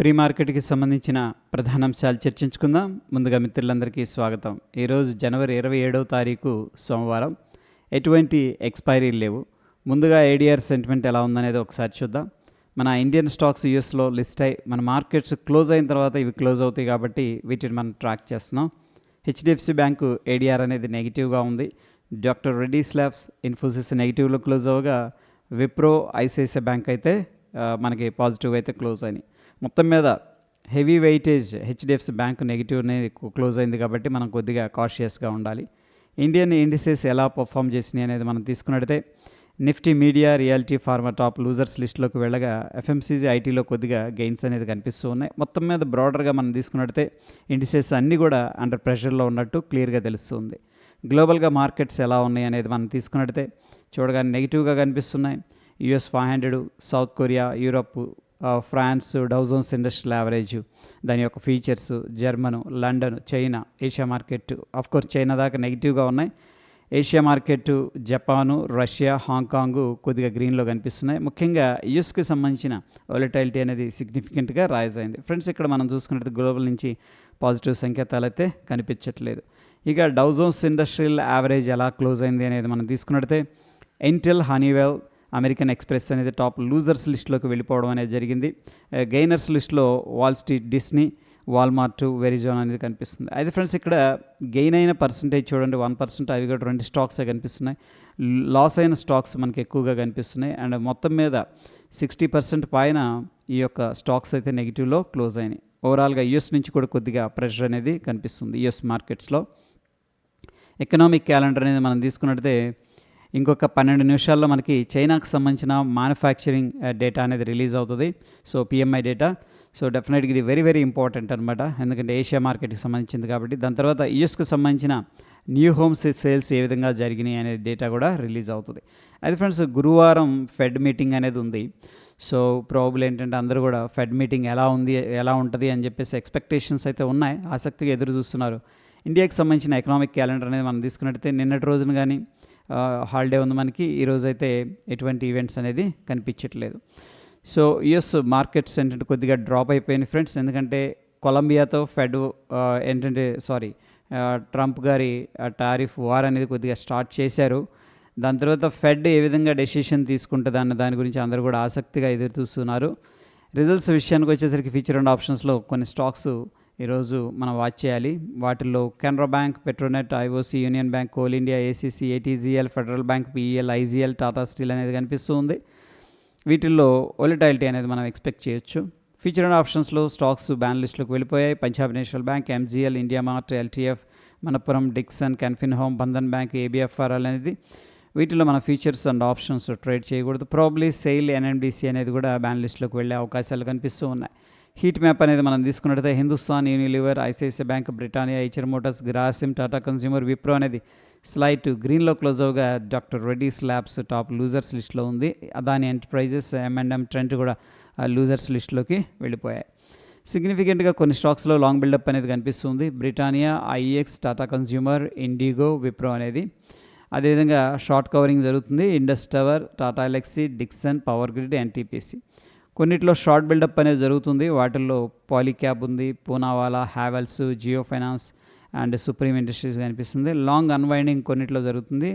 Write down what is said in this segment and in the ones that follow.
Pre మార్కెట్కి సంబంధించిన ప్రధాన అంశాలు చర్చించుకుందాం. ముందుగా మిత్రులందరికీ స్వాగతం. ఈరోజు జనవరి ఇరవై ఏడవ తారీఖు సోమవారం. ఎటువంటి ఎక్స్పైరీ లేవు. ముందుగా ఏడిఆర్ సెంటిమెంట్ ఎలా ఉందనేది ఒకసారి చూద్దాం. మన ఇండియన్ స్టాక్స్ యూఎస్లో లిస్ట్ అయి మన మార్కెట్స్ క్లోజ్ అయిన తర్వాత ఇవి క్లోజ్ అవుతాయి కాబట్టి వీటిని మనం ట్రాక్ చేస్తున్నాం. హెచ్డిఎఫ్సి బ్యాంకు ఏడిఆర్ అనేది నెగిటివ్గా ఉంది. డాక్టర్ రెడ్డి స్లాబ్స్ ఇన్ఫోసిస్ నెగిటివ్లో క్లోజ్ అవగా విప్రో ఐసిఐసిఐ బ్యాంక్ అయితే మనకి పాజిటివ్ అయితే క్లోజ్ అయినాయి. మొత్తం మీద heavy weightage HDFC bank negative అనేది క్లోజ్ అయింది కాబట్టి మనం కొద్దిగా కాషియస్గా ఉండాలి. ఇండియన్ ఇండిసెస్ ఎలా పర్ఫామ్ చేసినాయి అనేది మనం తీసుకున్నట్టయితే Nifty media realty pharma top losers లిస్టులోకి వెళ్ళగా ఎఫ్ఎంసీజీ ఐటీలో కొద్దిగా గెయిన్స్ అనేది కనిపిస్తూ ఉన్నాయి. మొత్తం మీద బ్రాడర్గా మనం తీసుకున్నట్టయితే ఇండిసెస్ అన్నీ కూడా అండర్ ప్రెషర్లో ఉన్నట్టు క్లియర్గా తెలుస్తుంది గ్లోబల్గా మార్కెట్స్ ఎలా ఉన్నాయి అనేది మనం తీసుకున్నట్టయితే చూడగానే నెగిటివ్గా కనిపిస్తున్నాయి. US five hundred South Korea Europe France Dow Jones industrial average దాని యొక్క features Germany London China Asia market course China దాకా నెగిటివ్గా ఉన్నాయి. Asia market Japan Russia Hong Kong గ్రీన్లో కనిపిస్తున్నాయి. ముఖ్యంగా యుఎస్కి సంబంధించిన వాలటైలిటీ అనేది సిగ్నిఫికెంట్గా రైజ్ అయింది. ఫ్రెండ్స్ ఇక్కడ మనం చూసుకున్నట్టు గ్లోబల్ నుంచి పాజిటివ్ సంకేతాలు అయితే కనిపించట్లేదు. ఇక డౌజోన్స్ ఇండస్ట్రియల్ యావరేజ్ ఎలా క్లోజ్ అయింది అనేది మనం తీసుకున్నట్టే ఇంటెల్ హనీవెల్ అమెరికన్ ఎక్స్ప్రెస్ అనేది టాప్ లూజర్స్ లిస్టులోకి వెళ్ళిపోవడం అనేది జరిగింది. గెయినర్స్ లిస్ట్లో Wall Street Disney Walmart Verizon అనేది కనిపిస్తుంది. అయితే ఫ్రెండ్స్ ఇక్కడ గెయిన్ అయిన పర్సంటేజ్ చూడండి. వన్ పర్సెంట్ అవి కూడా రెండు స్టాక్సే కనిపిస్తున్నాయి. లాస్ అయిన స్టాక్స్ మనకి ఎక్కువగా కనిపిస్తున్నాయి. అండ్ మొత్తం మీద సిక్స్టీ పర్సెంట్ పైన ఈ యొక్క స్టాక్స్ అయితే నెగిటివ్లో క్లోజ్ అయినాయి. ఓవరాల్గా యుఎస్ నుంచి కూడా కొద్దిగా ప్రెషర్ అనేది కనిపిస్తుంది యుఎస్ మార్కెట్స్లో. ఎకనామిక్ క్యాలెండర్ అనేది మనం తీసుకున్నట్టే ఇంకొక పన్నెండు నిమిషాల్లో మనకి చైనాకు సంబంధించిన మ్యానుఫ్యాక్చరింగ్ డేటా uh, అనేది రిలీజ్ అవుతుంది. సో పిఎంఐ డేటా సో డెఫినెట్గా ఇది వెరీ వెరీ ఇంపార్టెంట్ అనమాట ఎందుకంటే ఏషియా మార్కెట్కి సంబంధించింది కాబట్టి. దాని తర్వాత యుఎస్కి సంబంధించిన న్యూ హోమ్స్ సేల్స్ ఏ విధంగా జరిగినాయి అనే డేటా కూడా రిలీజ్ అవుతుంది. అయితే ఫ్రెండ్స్ గురువారం ఫెడ్ మీటింగ్ అనేది ఉంది. సో ప్రాబుల్ ఏంటంటే అందరూ కూడా ఫెడ్ మీటింగ్ ఎలా ఉంది ఎలా ఉంటుంది అని చెప్పేసి ఎక్స్పెక్టేషన్స్ అయితే ఉన్నాయి. ఆసక్తిగా ఎదురు చూస్తున్నారు. ఇండియాకి సంబంధించిన ఎకనామిక్ క్యాలెండర్ అనేది మనం తీసుకున్నట్టయితే నిన్నటి రోజున కానీ హాలిడే ఉంది మనకి. ఈరోజు అయితే ఎటువంటి ఈవెంట్స్ అనేది కనిపించట్లేదు. సో యుఎస్ మార్కెట్స్ ఏంటంటే కొద్దిగా డ్రాప్ అయిపోయినాయి ఫ్రెండ్స్ ఎందుకంటే కొలంబియాతో ఫెడ్ ఏంటంటే సారీ ట్రంప్ గారి టారిఫ్ వార్ అనేది కొద్దిగా స్టార్ట్ చేశారు. దాని తర్వాత ఫెడ్ ఏ విధంగా డెసిషన్ తీసుకుంటుంది అన్న దాని గురించి అందరూ కూడా ఆసక్తిగా ఎదురు చూస్తున్నారు రిజల్ట్స్ విషయానికి వచ్చేసరికి ఫీచర్ అండ్ ఆప్షన్స్లో కొన్ని స్టాక్స్ ఈరోజు మనం వాచ్ చేయాలి. వాటిల్లో Canara bank Petronet IOC Union bank Coal India ACC ATGL federal bank PEL IGL Tata steel అనేది కనిపిస్తూ ఉంది వీటిల్లో ఒలిటాలిటీ అనేది మనం ఎక్స్పెక్ట్ చేయొచ్చు. ఫ్యూచర్ అండ్ ఆప్షన్స్లో స్టాక్స్ బ్యాన్ వెళ్ళిపోయాయి. Punjab national bank MGL IndiaMART LTF Manappuram Dixon Can Fin home Bandhan bank ABFRL అనేది వీటిలో మన ఫీచర్స్ అండ్ ఆప్షన్స్ ట్రేడ్ చేయకూడదు. ప్రాబ్లీ సెయిల్ ఎన్ఎండిసి అనేది కూడా బ్యాన్ వెళ్ళే అవకాశాలు కనిపిస్తూ ఉన్నాయి. హీట్ మ్యాప్ అనేది మనం తీసుకున్నట్టయితే Hindustan Unilever ICICI bank Britannia HR motors Grasim Tata consumer Wipro అనేది స్లైట్ గ్రీన్లో close అవగా Doctor Reddy's labs top losers లిస్ట్లో ఉంది. Adani enterprises M&M, M and M Trent కూడా లూజర్స్ లిస్ట్లోకి వెళ్ళిపోయాయి. సిగ్నిఫికెంట్గా కొన్ని స్టాక్స్లో లాంగ్ బిల్డప్ అనేది కనిపిస్తుంది. Britannia IX Tata consumer IndiGo Wipro అనేది. అదేవిధంగా షార్ట్ కవరింగ్ జరుగుతుంది. Indus tower Tata Elxsi Dixon power grid NTPC. కొన్నిట్లో షార్ట్ బిల్డప్ అనేది జరుగుతుంది. వాటిల్లో పాలిక్యాప్ ఉంది Poonawalla Havells Jio finance and Supreme industries కనిపిస్తుంది. లాంగ్ అన్వైండింగ్ కొన్నిట్లో జరుగుతుంది.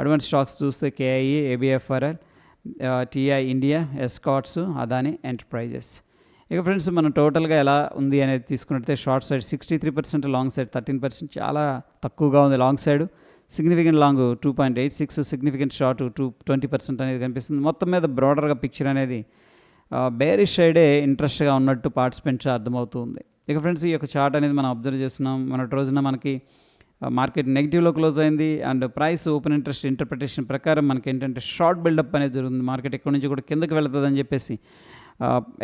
అడ్వాన్స్ స్టాక్స్ చూస్తే KIE ABFRL TI India Escorts Adani enterprises. ఇక ఫ్రెండ్స్ మనం టోటల్గా ఎలా ఉంది అనేది తీసుకున్నట్లయితే short side sixty three percent long side thirteen percent చాలా తక్కువగా ఉంది long side. Significant long two point eight six significant short two twenty percent అనేది కనిపిస్తుంది. మొత్తం మీద బ్రాడర్గా పిక్చర్ అనేది బేరిష్ సైడే ఇంట్రెస్ట్గా ఉన్నట్టు పార్టిసిపెంట్స్ అర్థమవుతుంది. ఇక ఫ్రెండ్స్ ఈ యొక్క చార్ట్ అనేది మనం అబ్జర్వ్ చేస్తున్నాం. మన రోజున మనకి మార్కెట్ నెగిటివ్లో క్లోజ్ అయింది. And price open interest interpretation ప్రకారం మనకి ఏంటంటే షార్ట్ బిల్డప్ అనేది జరుగుతుంది. మార్కెట్ ఎక్కడి నుంచి కూడా కిందకి వెళుతుందని చెప్పేసి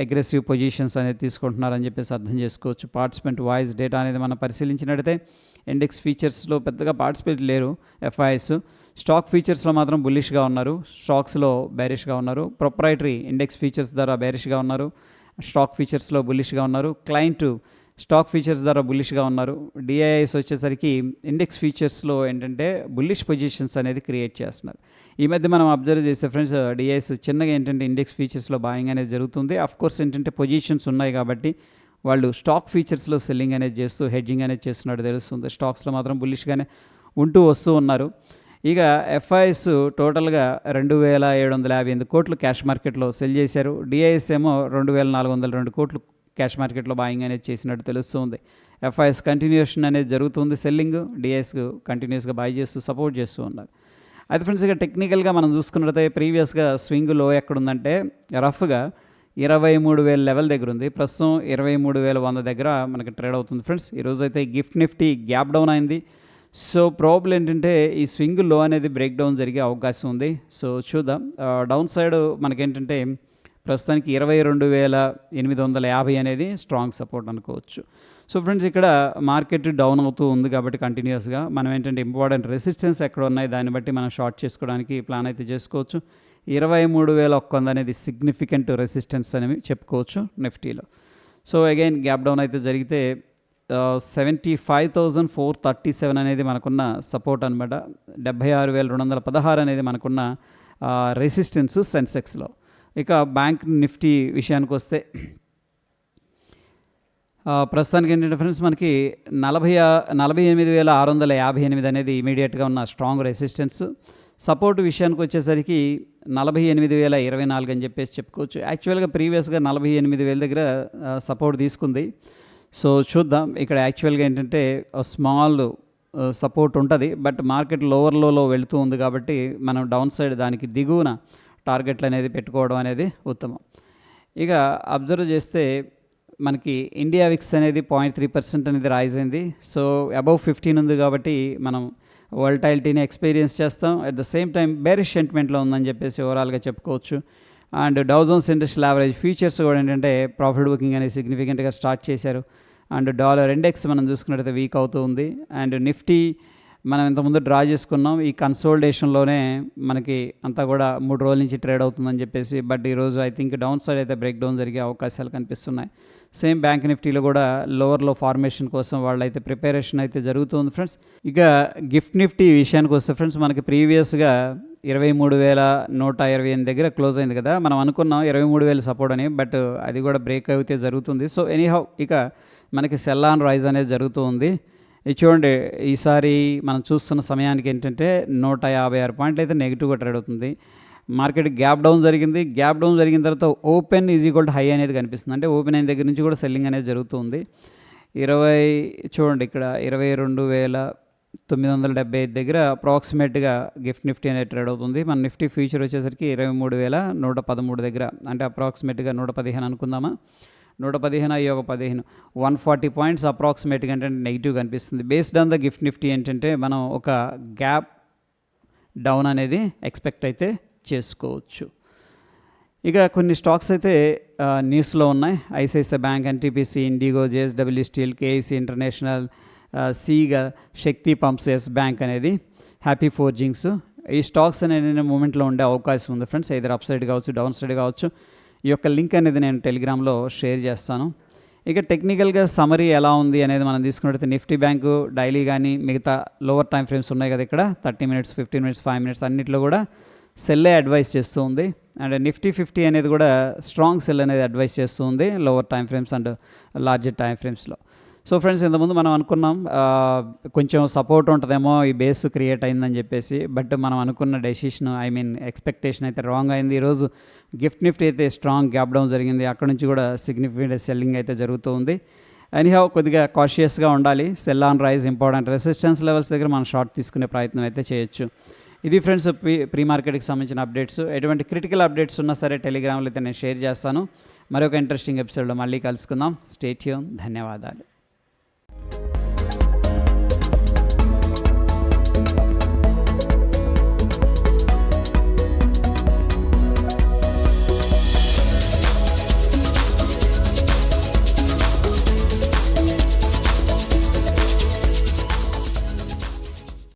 అగ్రెసివ్ పొజిషన్స్ అనేది తీసుకుంటున్నారని చెప్పేసి అర్థం చేసుకోవచ్చు. పార్టిసిపెంట్ వాయిస్ డేటా అనేది మనం పరిశీలించినట్టయితే ఇండెక్స్ ఫీచర్స్లో పెద్దగా పార్టిసిపేట్ లేరు. ఎఫ్ఐఎస్ స్టాక్ ఫీచర్స్లో మాత్రం బుల్లిష్గా ఉన్నారు స్టాక్స్లో బ్యారిష్గా ఉన్నారు ప్రొప్రైటరీ ఇండెక్స్ ఫీచర్స్ ద్వారా బ్యారిష్గా ఉన్నారు స్టాక్ ఫీచర్స్లో బుల్లిష్గా ఉన్నారు క్లయింట్ స్టాక్ ఫీచర్స్ ద్వారా బుల్లిష్గా ఉన్నారు డిఐఎస్ వచ్చేసరికి ఇండెక్స్ ఫీచర్స్లో ఏంటంటే బుల్లిష్ పొజిషన్స్ అనేది క్రియేట్ చేస్తున్నారు. ఈ మధ్య మనం అబ్జర్వ్ చేస్తే ఫ్రెండ్స్ డిఐఎస్ చిన్నగా ఏంటంటే ఇండెక్స్ ఫీచర్స్లో బాయింగ్ అనేది జరుగుతుంది. అఫ్ కోర్స్ ఏంటంటే పొజిషన్స్ ఉన్నాయి కాబట్టి వాళ్ళు స్టాక్ ఫీచర్స్లో సెల్లింగ్ అనేది చేస్తూ హెడ్జింగ్ అనేది చేస్తున్నట్టు తెలుస్తుంది. స్టాక్స్లో మాత్రం బుల్లిష్గానే ఉంటూ వస్తూ ఉన్నారు. ఇక ఎఫ్ఐఎస్ టోటల్గా రెండు వేల ఏడు వందల యాభై ఎనిమిది కోట్లు క్యాష్ మార్కెట్లో సెల్ చేశారు. డిఐఎస్ ఏమో రెండు వేల నాలుగు వందల రెండు కోట్లు క్యాష్ మార్కెట్లో బాయింగ్ అనేది చేసినట్టు తెలుస్తుంది. ఎఫ్ఐఎస్ కంటిన్యూషన్ అనేది జరుగుతుంది సెల్లింగ్ డిఐఎస్ కంటిన్యూస్గా బాయ్ చేస్తూ సపోర్ట్ చేస్తూ ఉన్నారు. అయితే ఫ్రెండ్స్ ఇక టెక్నికల్గా మనం చూసుకున్నట్లయితే ప్రీవియస్గా స్వింగ్లో ఎక్కడుందంటే రఫ్గా ఇరవై మూడు వేల లెవెల్ దగ్గర ఉంది. ప్రస్తుతం ఇరవై మూడు వేల వంద దగ్గర మనకి ట్రేడ్ అవుతుంది ఫ్రెండ్స్. ఈరోజు అయితే గిఫ్ట్ నిఫ్టీ గ్యాప్ డౌన్ అయింది. సో ప్రాబ్లం ఏంటంటే ఈ స్వింగ్లో అనేది బ్రేక్ డౌన్ జరిగే అవకాశం ఉంది. సో చూద్దాం. డౌన్ సైడ్ మనకేంటంటే ప్రస్తుతానికి ఇరవై రెండు వేల ఎనిమిది వందల యాభై అనేది స్ట్రాంగ్ సపోర్ట్ అనుకోవచ్చు. సో ఫ్రెండ్స్ ఇక్కడ మార్కెట్ డౌన్ అవుతూ ఉంది కాబట్టి కంటిన్యూస్గా మనం ఏంటంటే ఇంపార్టెంట్ రెసిస్టెన్స్ ఎక్కడ ఉన్నాయి దాన్ని బట్టి మనం షార్ట్ చేసుకోవడానికి ప్లాన్ అయితే చేసుకోవచ్చు. ఇరవై మూడు వేల ఒక్క వంద అనేది సిగ్నిఫికెంట్ రెసిస్టెన్స్ అనేవి చెప్పుకోవచ్చు నిఫ్టీలో. సో అగైన్ గ్యాప్ డౌన్ అయితే జరిగితే seventy five thousand four thirty seven అనేది మనకున్న సపోర్ట్ అనమాట డెబ్బై ఆరు వేల రెండు వందల పదహారు అనేది మనకున్న రెసిస్టెన్స్ సెన్సెక్స్లో. ఇక బ్యాంక్ నిఫ్టీ విషయానికి వస్తే ప్రస్తుతానికి ఏంటంటే ఫ్రెండ్స్ మనకి నలభై నలభై ఎనిమిది వేల ఆరు వందల యాభై ఎనిమిది అనేది ఇమీడియట్గా ఉన్న స్ట్రాంగ్ రెసిస్టెన్స్ సపోర్ట్ విషయానికి వచ్చేసరికి నలభై ఎనిమిది వేల ఇరవై నాలుగు అని చెప్పేసి చెప్పుకోవచ్చు. యాక్చువల్గా ప్రీవియస్గా నలభై ఎనిమిది వేల దగ్గర సపోర్ట్ తీసుకుంది. సో చూద్దాం. ఇక్కడ యాక్చువల్గా ఏంటంటే స్మాల్ సపోర్ట్ ఉంటుంది. బట్ మార్కెట్ లోవర్ లోలో వెళుతూ ఉంది కాబట్టి మనం డౌన్ సైడ్ దానికి దిగువన టార్గెట్లు అనేది పెట్టుకోవడం అనేది ఉత్తమం. ఇక అబ్జర్వ్ చేస్తే మనకి ఇండియా విక్స్ అనేది పాయింట్ త్రీ పర్సెంట్ అనేది రైజ్ అయింది. సో అబవ్ ఫిఫ్టీన్ ఉంది కాబట్టి మనం వరల్టైలిటీని ఎక్స్పీరియన్స్ చేస్తాం. At the same time bearish సెంటిమెంట్లో ఉందని చెప్పేసి ఓవరాల్గా చెప్పుకోవచ్చు. And Dow Jones industrial average futures కూడా ఏంటంటే ప్రాఫిట్ బుకింగ్ అనేది సిగ్నిఫికెంట్గా స్టార్ట్ చేశారు. అండ్ డాలర్ ఇండెక్స్ మనం చూసుకున్నట్టయితే వీక్ అవుతూ ఉంది. అండ్ నిఫ్టీ మనం ఇంతకుముందు డ్రా చేసుకున్నాం. ఈ కన్సోల్డేషన్లోనే మనకి అంతా కూడా మూడు రోజుల నుంచి ట్రేడ్ అవుతుందని చెప్పేసి బట్ ఈరోజు ఐ థింక్ డౌన్ సైడ్ అయితే బ్రేక్ డౌన్ జరిగే అవకాశాలు కనిపిస్తున్నాయి. సేమ్ బ్యాంక్ నిఫ్టీలో కూడా లోవర్లో ఫార్మేషన్ కోసం వాళ్ళైతే ప్రిపరేషన్ అయితే జరుగుతుంది ఫ్రెండ్స్ ఇక గిఫ్ట్ నిఫ్టీ విషయానికి వస్తే ఫ్రెండ్స్ మనకి ప్రీవియస్గా ఇరవై మూడు వేల నూట ఇరవై ఎనిమిది దగ్గర క్లోజ్ అయింది కదా. మనం అనుకున్నాం ఇరవై మూడు వేలు సపోర్ట్ అని బట్ అది కూడా బ్రేక్ అయితే జరుగుతుంది. సో ఎనీహౌ ఇక మనకి సెల్ ఆన్ రైజ్ అనేది జరుగుతూ ఉంది ఇది చూడండి ఈసారి మనం చూస్తున్న సమయానికి ఏంటంటే నూట యాభై ఆరు పాయింట్లు అయితే నెగిటివ్గా ట్రేడ్ అవుతుంది. మార్కెట్ గ్యాప్ డౌన్ జరిగింది. గ్యాప్ డౌన్ జరిగిన తర్వాత open is equal to high అనేది కనిపిస్తుంది. అంటే ఓపెన్ అయిన దగ్గర నుంచి కూడా సెల్లింగ్ అనేది జరుగుతుంది. ఇరవై చూడండి ఇక్కడ ఇరవై రెండు వేల తొమ్మిది వందల డెబ్బై ఐదు దగ్గర అప్రాక్సిమేట్గా గిఫ్ట్ నిఫ్టీ అనేది ట్రేడ్ అవుతుంది. మన నిఫ్టీ ఫ్యూచర్ వచ్చేసరికి ఇరవై మూడు వేల నూట పదమూడు దగ్గర అంటే అప్రాక్సిమేట్గా నూట పదిహేను అనుకుందామా? నూట పదిహేను అయ్యి ఒక పదిహేను. వన్ ఫార్టీ పాయింట్స్ అప్రాక్సిమేట్గా అంటే నెగిటివ్ కనిపిస్తుంది. Based on the gift Nifty ఏంటంటే మనం ఒక గ్యాప్ డౌన్ అనేది ఎక్స్పెక్ట్ అయితే చేసుకోవచ్చు. ఇక కొన్ని స్టాక్స్ అయితే న్యూస్లో ఉన్నాయి. ICICI bank NTPC IndiGo JSW steel KEC international సీగా Shakti pumps yes bank అనేది హ్యాపీ ఫోర్జింగ్స్. ఈ స్టాక్స్ అనేది మూమెంట్లో ఉండే అవకాశం ఉంది ఫ్రెండ్స్. ఇద్దరు అప్ సైడ్ కావచ్చు డౌన్ సైడ్ కావచ్చు. ఈ యొక్క లింక్ అనేది నేను టెలిగ్రామ్లో షేర్ చేస్తాను. ఇక టెక్నికల్గా సమరీ ఎలా ఉంది అనేది మనం తీసుకున్నట్టయితే నిఫ్టీ బ్యాంకు డైలీ కానీ మిగతా లోవర్ టైం ఫ్రేమ్స్ ఉన్నాయి కదా ఇక్కడ. Thirty minutes fifteen minutes five minutes అన్నింటిలో కూడా సెల్లే అడ్వైస్ చేస్తూ ఉంది. అండ్ నిఫ్టీ ఫిఫ్టీ అనేది కూడా స్ట్రాంగ్ సెల్ అనేది అడ్వైస్ చేస్తూ ఉంది lower time frames and larger time ఫ్రేమ్స్లో so friends ఇంతకుముందు మనం అనుకున్నాం కొంచెం సపోర్ట్ ఉంటుందేమో ఈ బేస్ క్రియేట్ అయిందని చెప్పేసి బట్ మనం అనుకున్న డెసిషన్ ఐ మీన్ ఎక్స్పెక్టేషన్ అయితే రాంగ్ అయింది. ఈరోజు గిఫ్ట్ నిఫ్టీ అయితే స్ట్రాంగ్ గ్యాప్ డౌన్ జరిగింది. అక్కడ నుంచి కూడా సిగ్నిఫికెంట్ సెల్లింగ్ అయితే జరుగుతూ ఉంది. ఎనీహౌ కొద్దిగా కాషియస్గా ఉండాలి. Sell on rise important resistance levels దగ్గర మనం షార్ట్ తీసుకునే ప్రయత్నం అయితే చేయొచ్చు. ఇది ఫ్రెండ్స్ ప్రీ ప్రీ మార్కెట్కి సంబంధించిన అప్డేట్స్. ఎటువంటి క్రిటికల్ అప్డేట్స్ ఉన్నా సరే టెలిగ్రామ్లో అయితే నేను షేర్ చేస్తాను. మరొక ఇంట్రెస్టింగ్ ఎపిసోడ్లో మళ్ళీ కలుసుకుందాం. స్టేట్యూన్ ధన్యవాదాలు.